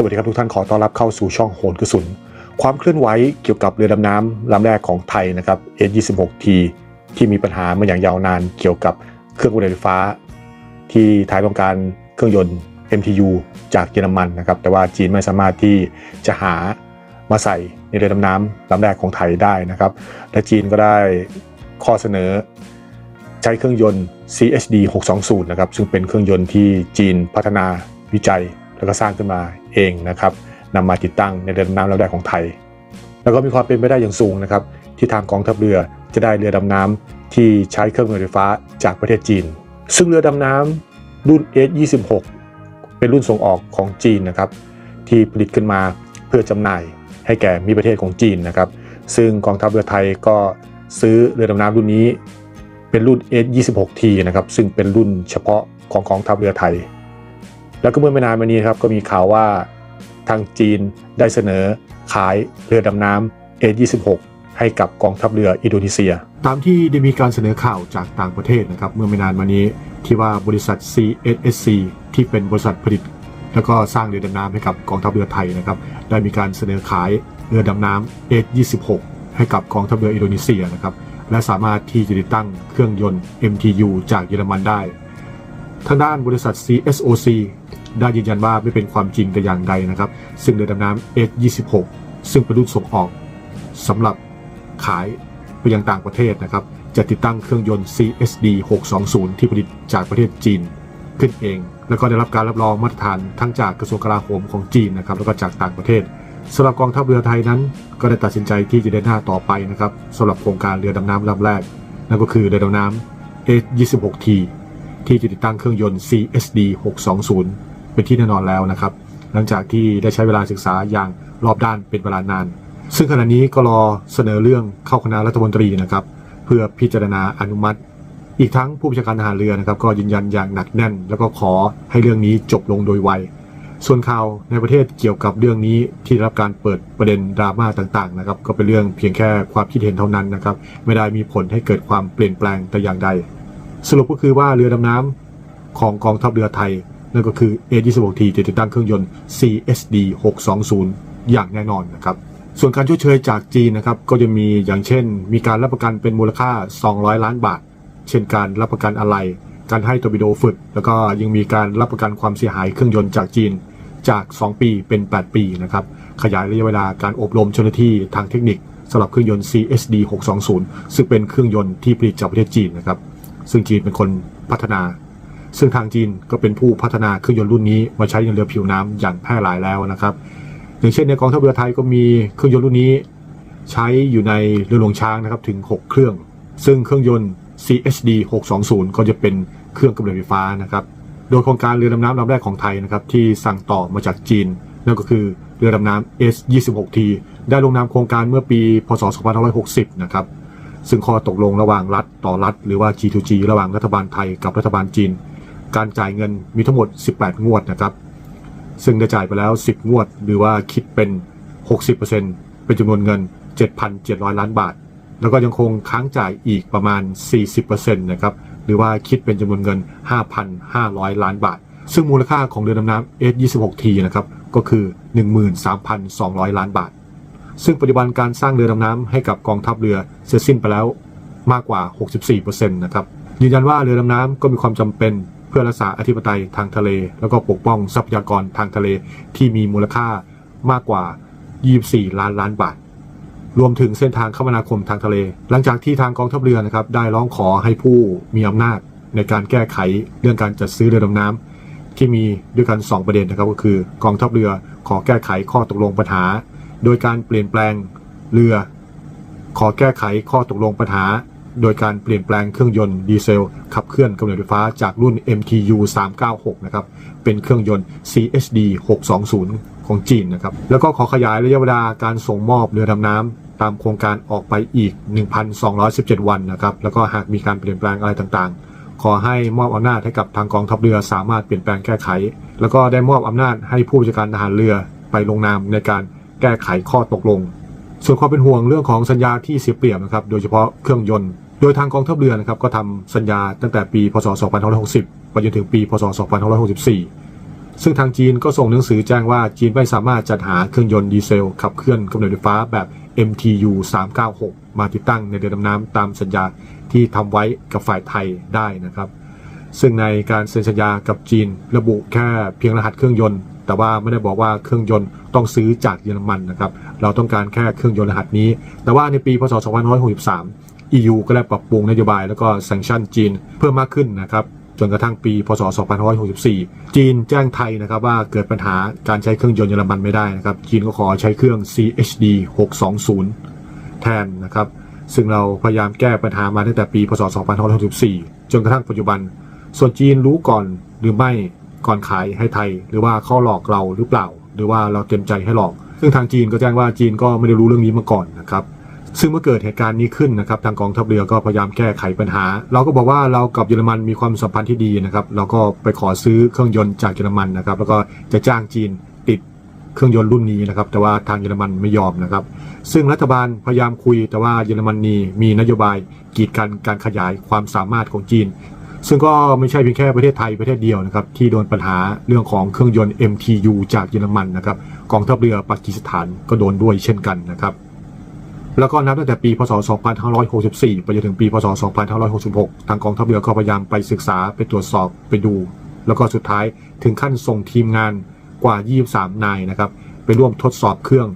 สวัสดีครับทุกท่านขอต้อนรับเข้าสู่ช่องโหนกระสุน ความเคลื่อนไหวเกี่ยวกับเรือดำน้ำลำแรกของไทยนะครับ S26T ที่มีปัญหามาอย่างยาวนานเกี่ยวกับเครื่องอุดมไฟฟ้า ที่ไทยต้องการเครื่องยนต์ MTU จากเยอรมันนะครับแต่ว่าจีนไม่สามารถที่จะหามาใส่ในเรือดำน้ำลำแรกของไทยได้นะครับ และจีนก็ได้ข้อเสนอใช้เครื่องยนต์ CHD 620นะครับซึ่งเป็นเครื่องยนต์ที่จีนพัฒนาวิจัย แล้วก็สร้างขึ้นมาเองนะครับนำมาติดตั้งในเรือดำน้ำลำแรกของไทย แล้วก็มีความเป็นไปได้อย่างสูงนะครับ ที่ทางกองทัพเรือจะได้เรือดำน้ำที่ใช้เครื่องยนต์ไฟฟ้าจากประเทศจีน ซึ่งเรือดำน้ำรุ่น S26 เป็นรุ่นส่งออกของจีนนะครับ ที่ผลิตขึ้นมาเพื่อจำหน่ายให้แก่มีประเทศของจีนนะครับ ซึ่งกองทัพเรือไทยก็ซื้อเรือดำน้ำรุ่นนี้ เป็นรุ่น S26T นะครับซึ่งเป็นรุ่นเฉพาะของกองทัพเรือไทย แล้วก็เมื่อไม่นานมานี้ครับก็มีข่าวว่าทางจีนได้เสนอขายเรือดำน้ำ A26 ให้กับกองทัพเรืออินโดนีเซีย ตามที่ได้มีการเสนอข่าวจากต่างประเทศนะครับ เมื่อไม่นานมานี้ที่ว่าบริษัท CSSC ที่เป็นบริษัทผลิต แล้วก็สร้างเรือดำน้ำให้กับกองทัพเรือไทยนะครับได้มีการเสนอขายเรือดำน้ำ S26 ให้กับกองทัพเรืออินโดนีเซียนะครับและสามารถที่จะติดตั้งเครื่องยนต์ MTU จากเยอรมันได้ ทางด้านบริษัท CSOC ได้ยืนยันว่าไม่เป็นความจริงแต่อย่างใดนะครับ ซึ่งเรือดำน้ำ S26 ซึ่งเป็นรุ่นส่งออกสำหรับขายไปยังต่างประเทศนะครับ จะติดตั้งเครื่องยนต์ CSD 620 ที่ผลิตจากประเทศจีนขึ้นเอง แล้วก็ได้รับการรับรองมาตรฐานทั้งจากกระทรวงกลาโหมของจีนนะครับ แล้วก็จากต่างประเทศสำหรับกองทัพเรือไทยนั้น ก็ได้ตัดสินใจที่จะเดินหน้าต่อไปนะครับสำหรับโครงการเรือดำน้ำลำแรก นั่นก็คือเรือดำน้ำ S26T ที่จะติดตั้งเครื่องยนต์ CSD 620 เป็นที่แน่นอนแล้วนะครับ หลังจากที่ได้ใช้เวลาศึกษาอย่างรอบด้านเป็นเวลานาน ซึ่งขณะนี้ก็รอเสนอเรื่องเข้าคณะรัฐมนตรีนะครับ เพื่อพิจารณาอนุมัติ อีกทั้งผู้บัญชาการทหารเรือนะครับ ก็ยืนยันอย่างหนักแน่น แล้วก็ขอให้เรื่องนี้จบลงโดยไวส่วนข่าวในประเทศเกี่ยวกับเรื่องนี้ที่รับการเปิดประเด็นดราม่าต่างๆนะครับก็เป็นเรื่องเพียงแค่ความคิดเห็นเท่านั้นนะครับไม่ได้มีผลให้เกิดความเปลี่ยนแปลงแต่อย่างใด สรุปก็คือว่าเรือดำน้ำของกองทัพเรือไทย นั่นก็คือ A26T จะติดตั้งเครื่องยนต์ CSD 620 อย่างแน่นอนนะครับส่วนการช่วยเชยจากจีนนะครับก็จะมีอย่างเช่น มีการรับประกันเป็นมูลค่า 200 ล้านบาท เช่นการรับประกันอะไร การให้ตอร์ปิโดฝึก แล้วก็ยังมีการรับประกันความเสียหายเครื่องยนต์จากจีนจาก 2 ปีเป็น 8 ปีนะครับขยายระยะเวลาการอบรมเจ้าหน้าที่ทางเทคนิคสำหรับเครื่องยนต์ CSD 620 ซึ่งเป็นเครื่องยนต์ที่ผลิตจากประเทศจีนนะครับ ซึ่งจีนเป็นคนพัฒนา ซึ่งทางจีนก็เป็นผู้พัฒนาเครื่องยนต์รุ่นนี้มาใช้ในเรือผิวน้ำอย่างแพร่หลายแล้วนะครับ อย่างเช่นในกองทัพเรือไทยก็มีเครื่องยนต์รุ่นนี้ ใช้อยู่ในเรือหลวงช้างนะครับถึง 6 เครื่อง ซึ่งเครื่องยนต์ CHD 620 ก็จะเป็นเครื่องกำเนิดไฟฟ้านะครับ โดยโครงการเรือดำน้ำลำแรกของไทยนะครับที่สั่งต่อมาจากจีน นั่นก็คือเรือดำน้ำ S26T ได้ลงนามโครงการเมื่อปี พศ 2560 นะครับ ซึ่งข้อตกลงระหว่างรัฐต่อรัฐ หรือว่า G2G ระหว่างรัฐบาลไทยกับรัฐบาลจีน การจ่ายเงินมีทั้งหมด 18 งวดนะครับ ซึ่งได้จ่ายไปแล้ว 10 งวด หรือว่าคิดเป็น 60%เป็นจำนวนเงิน 7,700 ล้านบาท แล้วก็ยังคงค้างจ่ายอีกประมาณ 40%นะครับ หรือว่าคิดเป็นจำนวนเงิน 5,500 ล้านบาท ซึ่งมูลค่าของเรือดำน้ำ S26T นะครับ ก็คือ 13,200 ล้านบาท ซึ่งปัจจุบันการสร้างเรือดำน้ำให้กับกองทัพเรือเสร็จสิ้นไปแล้วมากกว่า 64%นะครับยืนยันว่าเรือดำน้ำก็มีความจำเป็นเพื่อรักษาอธิปไตยทางทะเล แล้วก็ปกป้องทรัพยากรทางทะเลที่มีมูลค่ามากกว่า 24 ล้านล้านบาท รวมถึงเส้นทางคมนาคมทางทะเล หลังจากที่ทางกองทัพเรือนะครับได้ร้องขอให้ผู้มีอำนาจในการแก้ไขเรื่องการจัดซื้อเรือดำน้ำที่มีด้วยกัน 2 ประเด็นนะครับก็คือกองทัพเรือขอแก้ไขข้อตกลงปัญหา โดยการเปลี่ยนแปลงเรือ ขอแก้ไขข้อตกลงปัญหา โดยการเปลี่ยนแปลงเครื่องยนต์ดีเซล ขับเคลื่อนกำเนิดไฟฟ้าจากรุ่น MTU 396 นะครับ เป็นเครื่องยนต์ CHD 620 ของจีนนะครับ แล้วก็ขอขยายระยะเวลาการส่งมอบเรือดำน้ำตามโครงการออกไปอีก 1,217 วันนะครับ แล้วก็หากมีการเปลี่ยนแปลงอะไรต่างๆขอให้มอบอำนาจให้กับทางกองทัพเรือสามารถเปลี่ยนแปลงแก้ไข แล้วก็ได้มอบอำนาจให้ผู้จัดการทหารเรือไปลงนามในการ แก้ไขข้อตกลง ส่วนความเป็นห่วงเรื่องของสัญญาที่เสียเปรียบนะครับ โดยเฉพาะเครื่องยนต์ โดยทางกองทัพเรือนะครับก็ทำสัญญาตั้งแต่ปี พศ 2560 ไปจนถึงปี พศ 2564 ซึ่งทางจีนก็ส่งหนังสือแจ้งว่าจีนไม่สามารถจัดหาเครื่องยนต์ดีเซลขับเคลื่อนกำเนิดไฟฟ้าแบบ MTU 396 มาติดตั้งในเรือดำน้ำตามสัญญาที่ทำไว้กับฝ่ายไทยได้นะครับ ซึ่งในการเซ็นสัญญากับจีนระบุแค่เพียงรหัสเครื่องยนต์ แต่ว่าไม่ได้บอกว่าเครื่องยนต์ต้องซื้อจากเยอรมันนะครับ เราต้องการแค่เครื่องยนต์รหัสนี้ แต่ว่าในปีพศ 2563 EU ก็ได้ปรับปรุงนโยบายแล้วก็แซงชั่นจีนเพิ่มมากขึ้นนะครับจนกระทั่งปี พศ 2564 จีนแจ้งไทยนะครับว่าเกิดปัญหาการใช้เครื่องยนต์เยอรมันไม่ได้นะครับ จีนก็ขอใช้เครื่อง CHD 620 แทนนะครับ ซึ่งเราพยายามแก้ปัญหามาตั้งแต่ปี พศ 2564 จนกระทั่งปัจจุบัน ส่วนจีนรู้ก่อนหรือไม่ ก่อนขายให้ไทย หรือว่าเขาหลอกเราหรือเปล่า หรือว่าเราเต็มใจให้หลอก ซึ่งทางจีนก็แจ้งว่าจีนก็ไม่ได้รู้เรื่องนี้มาก่อนนะครับซึ่งเมื่อเกิดเหตุการณ์นี้ขึ้นนะครับ ทางกองทัพเรือก็พยายามแก้ไขปัญหา เราก็บอกว่าเรากับเยอรมันมีความสัมพันธ์ที่ดีนะครับ เราก็ไปขอซื้อเครื่องยนต์จากเยอรมันนะครับ แล้วก็จะจ้างจีนติดเครื่องยนต์รุ่นนี้นะครับ แต่ว่าทางเยอรมันไม่ยอมนะครับ ซึ่งรัฐบาลพยายามคุย แต่ว่าเยอรมนีมีนโยบายกีดกันการขยายความสามารถของจีน ซึ่งก็ไม่ใช่เพียงแค่ประเทศไทยประเทศเดียวนะครับที่โดนปัญหาเรื่องของเครื่องยนต์ MTU จากเยอรมันนะครับกองทัพเรือปากีสถานก็โดนด้วยเช่นกันนะครับ แล้วก็นับตั้งแต่ปี พศ 2564 ไปจนถึงปี พศ 2566 ทางกองทัพเรือก็พยายามไปศึกษาไปตรวจสอบไปดู แล้วก็สุดท้ายถึงขั้นส่งทีมงานกว่า 23 นายนะครับไปร่วมทดสอบเครื่อง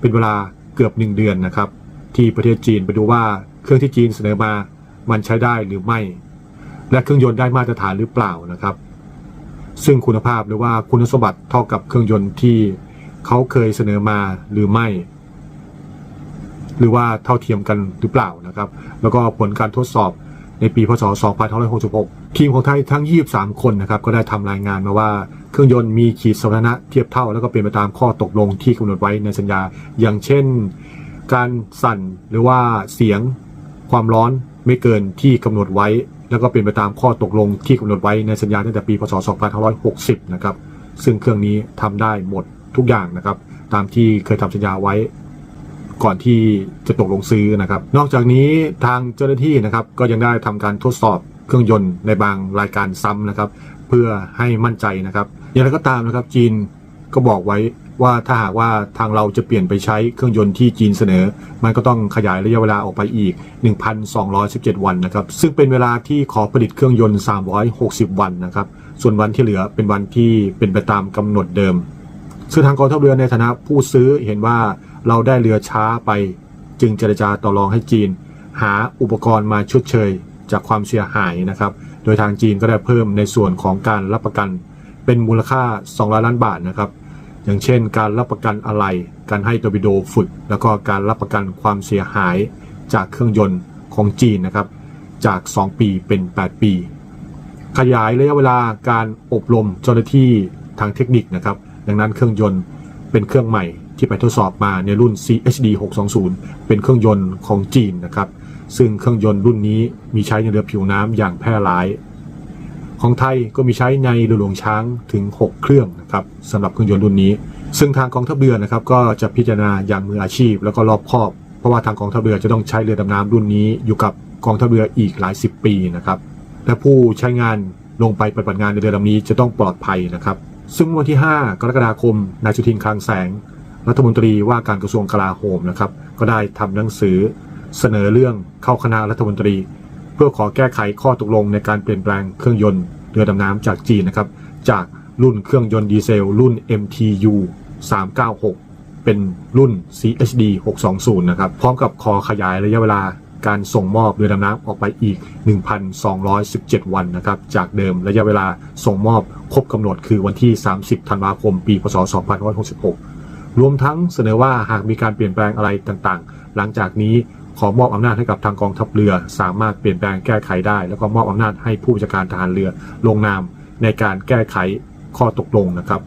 เป็นเวลาเกือบ 1 เดือนนะครับที่ประเทศจีนไปดูว่าเครื่องที่จีนเสนอมา มันใช้ได้หรือไม่ และเครื่องยนต์ได้มาตรฐานหรือเปล่านะครับ ซึ่งคุณภาพหรือว่าคุณสมบัติเท่ากับเครื่องยนต์ที่เขาเคยเสนอมาหรือไม่ หรือว่าเท่าเทียมกันหรือเปล่านะครับ แล้วก็ผลการทดสอบในปีพศ 2566 ทีมของไทยทั้ง 23 คนนะครับ ก็ได้ทำรายงานมาว่าเครื่องยนต์มีขีดสมรรถนะเทียบเท่า แล้วก็เป็นไปตามข้อตกลงที่กำหนดไว้ในสัญญา อย่างเช่น การสั่นหรือว่าเสียงความร้อนไม่เกินที่กำหนดไว้ แล้วก็เป็นไปตามข้อตกลงที่กำหนดไว้ในสัญญาตั้งแต่ปีพศ 2560 นะครับ ซึ่งเครื่องนี้ทำได้หมดทุกอย่างนะครับ ตามที่เคยทำสัญญาไว้ก่อนที่จะตกลงซื้อนะครับ นอกจากนี้ทางเจ้าหน้าที่นะครับก็ยังได้ทำการทดสอบเครื่องยนต์ในบางรายการซ้ำนะครับ เพื่อให้มั่นใจนะครับ อย่างไรก็ตามนะครับจีนก็บอกไว้ ว่าถ้าหากว่าทางเราจะเปลี่ยนไปใช้เครื่องยนต์ที่จีนเสนอ มันก็ต้องขยายระยะเวลาออกไปอีก 1,217 วันนะครับ ซึ่งเป็นเวลาที่ขอผลิตเครื่องยนต์ 360 วันนะครับ ส่วนวันที่เหลือเป็นวันที่เป็นไปตามกำหนดเดิม ซึ่งทางกองทัพเรือในฐานะผู้ซื้อเห็นว่าเราได้เรือช้าไป จึงเจรจาต่อรองให้จีน หาอุปกรณ์มาชดเชย จากความเสียหายนะครับ โดยทางจีนก็ได้เพิ่มในส่วนของการรับประกัน เป็นมูลค่า 200 ล้านบาทนะครับ อย่างเช่น การรับประกันอะไหล่การให้ตอร์ปิโดฝึก แล้วก็การรับประกันความเสียหายจากเครื่องยนต์ของจีนนะครับ จาก 2 ปีเป็น 8 ปี ขยายระยะเวลาการอบรมเจ้าหน้าที่ทางเทคนิคนะครับ ดังนั้นเครื่องยนต์เป็นเครื่องใหม่ที่ไปทดสอบมาในรุ่น CHD 620 เป็นเครื่องยนต์ของจีนนะครับ ซึ่งเครื่องยนต์รุ่นนี้มีใช้ในเรือผิวน้ำอย่างแพร่หลาย ของไทยก็มีใช้ในเรือหลวงช้างถึง 6 เครื่องนะครับสำหรับเครื่องยนต์รุ่นนี้ ซึ่งทางกองทัพเรือนะครับก็จะพิจารณาอย่างมืออาชีพ แล้วก็รอบคอบ เพราะว่าทางกองทัพเรือจะต้องใช้เรือดำน้ำรุ่นนี้อยู่กับกองทัพเรืออีกหลายสิบปีนะครับและผู้ใช้งานลงไปปฏิบัติงานในเรือลำนี้จะต้องปลอดภัยนะครับ ซึ่งวันที่ 5 กรกฎาคมนายสุทินคลังแสง รัฐมนตรีว่าการกระทรวงกลาโหมนะครับก็ได้ทำหนังสือเสนอเรื่องเข้าคณะรัฐมนตรี เพื่อขอแก้ไขข้อตกลงในการเปลี่ยนแปลงเครื่องยนต์ เรือดำน้ำจากจีนนะครับ จากรุ่นเครื่องยนต์ดีเซล รุ่น MTU 396 เป็นรุ่น CHD 620 นะครับ พร้อมกับขอขยายระยะเวลาการส่งมอบเรือดำน้ำออกไปอีก 1,217 วันนะครับ จากเดิมระยะเวลาส่งมอบครบกำหนดคือวันที่ 30 ธันวาคม ปีพศ 2566 รวมทั้งเสนอว่าหากมีการเปลี่ยนแปลงอะไรต่างๆ หลังจากนี้ ขอมอบอำนาจให้กับทางกองทัพเรือ สามารถเปลี่ยนแปลงแก้ไขได้ แล้วก็มอบอำนาจให้ผู้บัญชาการทหารเรือลงนามในการแก้ไขข้อตกลงนะครับ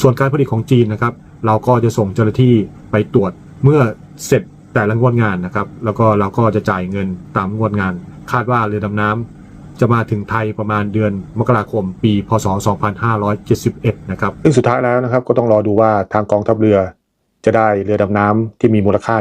ส่วนการผลิตของจีนนะครับ เราก็จะส่งเจ้าหน้าที่ไปตรวจเมื่อเสร็จแต่ละงวดงานนะครับ แล้วก็เราก็จะจ่ายเงินตามงวดงาน คาดว่าเรือดำน้ำจะมาถึงไทยประมาณเดือนมกราคมปี พศ 2571 นะครับซึ่งสุดท้ายแล้วนะครับก็ต้องรอดูว่าทางกองทัพเรือจะได้เรือดำน้ำที่มีมูลค่า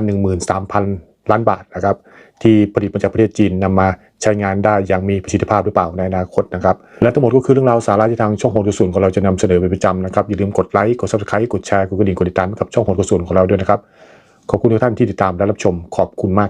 13,000 ล้านบาทนะครับ ที่ผลิตมาจากประเทศจีนนำมาใช้งานได้อย่างมีประสิทธิภาพหรือเปล่าในอนาคตนะครับ และทั้งหมดก็คือเรื่องราวสาระที่ทางช่องหงกระสุนของเราจะนำเสนอเป็นประจำนะครับ อย่าลืมกดไลค์กดซับสไครต์กดแชร์กดกระดิ่งกดติดตามกับช่องหงกระสุนของเราด้วยนะครับขอบคุณทุกท่านที่ติดตามและรับชมขอบคุณมาก